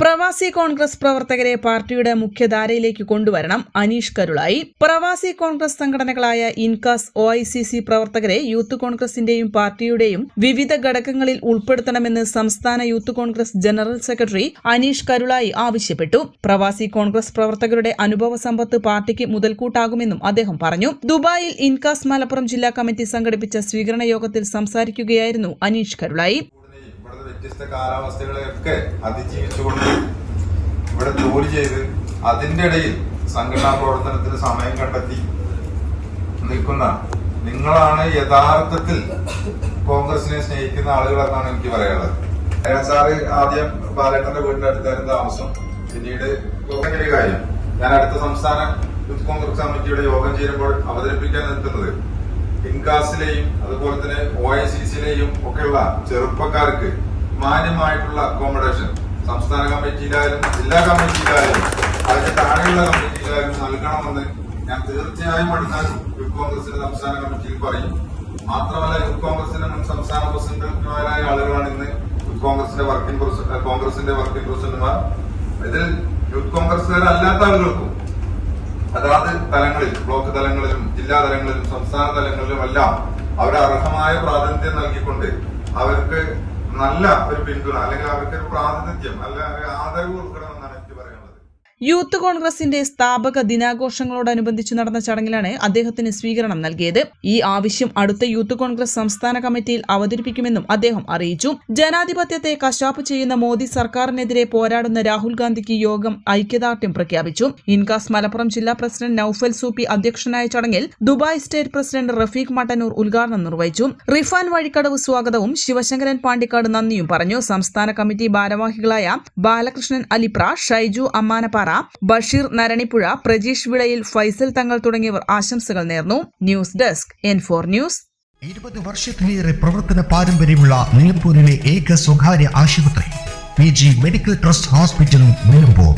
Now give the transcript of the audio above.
Pravasi Congress പ്രവർത്തകരെ പാർട്ടിയുടെ മുഖ്യധാരയിലേക്ക് കൊണ്ടുവരണം അനീഷ് കരുളായി. പ്രവാസി കോൺഗ്രസ് സംഘടനകളായ ഇൻകാസ് ഒ പ്രവർത്തകരെ യൂത്ത് കോൺഗ്രസിന്റെയും പാർട്ടിയുടെയും വിവിധ ഘടകങ്ങളിൽ ഉൾപ്പെടുത്തണമെന്ന് സംസ്ഥാന youth Congress general secretary Aneesh Karulai ആവശ്യപ്പെട്ടു. പ്രവാസി കോൺഗ്രസ് പ്രവർത്തകരുടെ അനുഭവ സമ്പത്ത് പാർട്ടിക്ക് മുതൽക്കൂട്ടാകുമെന്നും അദ്ദേഹം പറഞ്ഞു. ദുബായിൽ ഇൻകാസ് മലപ്പുറം ജില്ലാ കമ്മിറ്റി സംഘടിപ്പിച്ച സ്വീകരണ യോഗത്തിൽ സംസാരിക്കുകയായിരുന്നു അനീഷ് കരുളായി. വ്യത്യസ്ത കാലാവസ്ഥകളെയൊക്കെ അതിജീവിച്ചുകൊണ്ട് ഇവിടെ ജോലി ചെയ്ത് അതിന്റെ ഇടയിൽ സംഘടനാ പ്രവർത്തനത്തിന് സമയം കണ്ടെത്തി നിൽക്കുന്ന നിങ്ങളാണ് യഥാർത്ഥത്തിൽ കോൺഗ്രസിനെ സ്നേഹിക്കുന്ന ആളുകളെന്നാണ് എനിക്ക് പറയാനുള്ളത്. അയാൾ സാറ് ആദ്യം ബാലേട്ടന്റെ വീടിന്റെ അടുത്തായിരുന്നു താമസം. പിന്നീട് ഒരു കാര്യം. ഞാൻ അടുത്ത സംസ്ഥാന യൂത്ത് കോൺഗ്രസ് കമ്മിറ്റിയുടെ യോഗം ചേരുമ്പോൾ അവതരിപ്പിക്കാൻ നിൽക്കുന്നത് ഇൻകാസിലെയും അതുപോലെ തന്നെ ഒ ഐ സി സിയിലെയും ഒക്കെയുള്ള ചെറുപ്പക്കാർക്ക് മാന്യമായിട്ടുള്ള അക്കോമഡേഷൻ സംസ്ഥാന കമ്മിറ്റിയിലായാലും ജില്ലാ കമ്മിറ്റിയിലായാലും അതിന്റെ താഴെയുള്ള കമ്മിറ്റിയിലായാലും നൽകണമെന്ന് ഞാൻ തീർച്ചയായും അടുത്ത യൂത്ത് കോൺഗ്രസിന്റെ സംസ്ഥാന കമ്മിറ്റിയിൽ പറയും. മാത്രമല്ല യൂത്ത് കോൺഗ്രസിന്റെ മുൻ സംസ്ഥാന പ്രസിഡന്റുമാരായ ആളുകളാണ് ഇന്ന് യൂത്ത് കോൺഗ്രസിന്റെ വർക്കിംഗ് പ്രസിഡന്റ് കോൺഗ്രസിന്റെ വർക്കിംഗ് പ്രസിഡന്റുമാർ ഇതിൽ യൂത്ത് കോൺഗ്രസുകാരല്ലാത്ത ആളുകൾക്കും അതാത് തലങ്ങളിൽ ബ്ലോക്ക് തലങ്ങളിലും ജില്ലാ തലങ്ങളിലും സംസ്ഥാന തലങ്ങളിലും എല്ലാം അവർ അർഹമായ പ്രാതിനിധ്യം നൽകിക്കൊണ്ട് അവർക്ക് നല്ല ഒരു പിന്തുണ അല്ലെങ്കിൽ അവർക്ക് ഒരു പ്രാതിനിധ്യം അല്ലെങ്കിൽ ആദരവ് പറയാനുള്ളത് യൂത്ത് കോൺഗ്രസിന്റെ സ്ഥാപക ദിനാഘോഷങ്ങളോടനുബന്ധിച്ച് നടന്ന ചടങ്ങിലാണ് അദ്ദേഹത്തിന് സ്വീകരണം നൽകിയത്. ഈ ആവശ്യം അടുത്ത യൂത്ത് കോൺഗ്രസ് സംസ്ഥാന കമ്മിറ്റിയിൽ അവതരിപ്പിക്കുമെന്നും അദ്ദേഹം അറിയിച്ചു. ജനാധിപത്യത്തെ കശാപ്പ് ചെയ്യുന്ന മോദി സർക്കാരിനെതിരെ പോരാടുന്ന രാഹുൽ ഗാന്ധിക്ക് യോഗം ഐക്യദാർഢ്യം പ്രഖ്യാപിച്ചു. ഇൻകാസ് മലപ്പുറം ജില്ലാ പ്രസിഡന്റ് നൌഫൽ സൂപ്പി അധ്യക്ഷനായ ചടങ്ങിൽ Dubai state president Rafeeq Mattannur ഉദ്ഘാടനം നിർവഹിച്ചു. റിഫാൻ വഴിക്കടവ് സ്വാഗതവും ശിവശങ്കരൻ പാണ്ടിക്കാട് നന്ദിയും പറഞ്ഞു. സംസ്ഥാന കമ്മിറ്റി ഭാരവാഹികളായ ബാലകൃഷ്ണൻ അലിപ്ര ഷൈജു അമ്മാനപ്പാറ ബഷീർ നരണിപ്പുഴ പ്രജീഷ് വിളയിൽ ഫൈസൽ തങ്ങൾ തുടങ്ങിയവർ ആശംസകൾ നേർന്നു. News desk N four news. ഇരുപത് വർഷത്തിലേറെ പ്രവർത്തന പാരമ്പര്യമുള്ള നിലമ്പൂരിലെ ഏക സ്വകാര്യ ആശുപത്രി P G medical trust hospital Nilambur.